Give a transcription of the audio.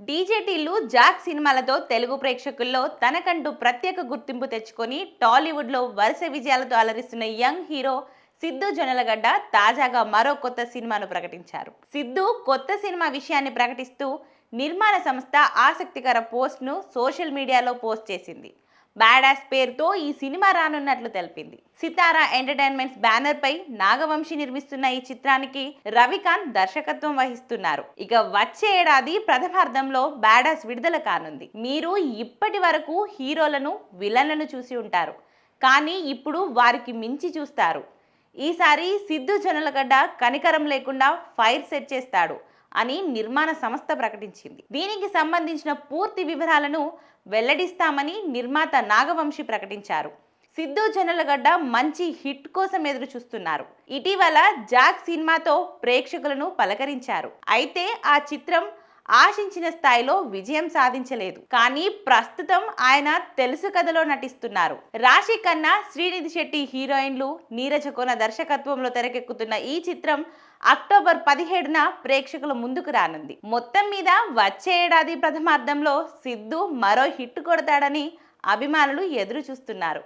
డీజేటీలు Jack సినిమాలతో తెలుగు ప్రేక్షకుల్లో తనకంటూ ప్రత్యేక గుర్తింపు తెచ్చుకొని టాలీవుడ్లో వరుస విజయాలతో అలరిస్తున్న యంగ్ హీరో సిద్ధు జొన్నలగడ్డ తాజాగా మరో కొత్త సినిమాను ప్రకటించారు. సిద్ధు కొత్త సినిమా విషయాన్ని ప్రకటిస్తూ నిర్మాణ సంస్థ ఆసక్తికర పోస్ట్ను సోషల్ మీడియాలో పోస్ట్ చేసింది. బ్యాడాస్ పేరుతో ఈ సినిమా రానున్నట్లు తెలిపింది. సితారా ఎంటర్టైన్మెంట్స్ బ్యానర్ పై నాగవంశి నిర్మిస్తున్న ఈ చిత్రానికి రవికాంత్ దర్శకత్వం వహిస్తున్నారు. ఇక వచ్చే ఏడాది ప్రథమార్థంలో బ్యాడాస్ విడుదల కానుంది. మీరు ఇప్పటి వరకు హీరోలను విలన్లను చూసి ఉంటారు. కానీ ఇప్పుడు వారికి మించి చూస్తారు. ఈసారి సిద్ధు జనలగడ్డ కనికరం లేకుండా ఫైర్ సెట్ చేస్తాడు. అని నిర్మాణ సంస్థ ప్రకటించింది. దీనికి సంబంధించిన పూర్తి వివరాలను వెల్లడిస్తామని నిర్మాత నాగవంశి ప్రకటించారు. సిద్ధు జనలగడ్డ మంచి హిట్ కోసం ఎదురు చూస్తున్నారు. ఇటీవల జాక్ సినిమాతో ప్రేక్షకులను పలకరించారు. అయితే ఆ చిత్రం ఆశించిన స్థాయిలో విజయం సాధించలేదు. కానీ ప్రస్తుతం ఆయన తెలుసు కథలో నటిస్తున్నారు. రాశి ఖన్నా శ్రీనిధి శెట్టి హీరోయిన్లు నీరజ కొన దర్శకత్వంలో తెరకెక్కుతున్న ఈ చిత్రం అక్టోబర్ పదిహేడున ప్రేక్షకుల ముందుకు రానుంది. మొత్తం మీద వచ్చే ఏడాది ప్రథమార్థంలో సిద్ధు మరో హిట్ కొడతాడని అభిమానులు ఎదురు చూస్తున్నారు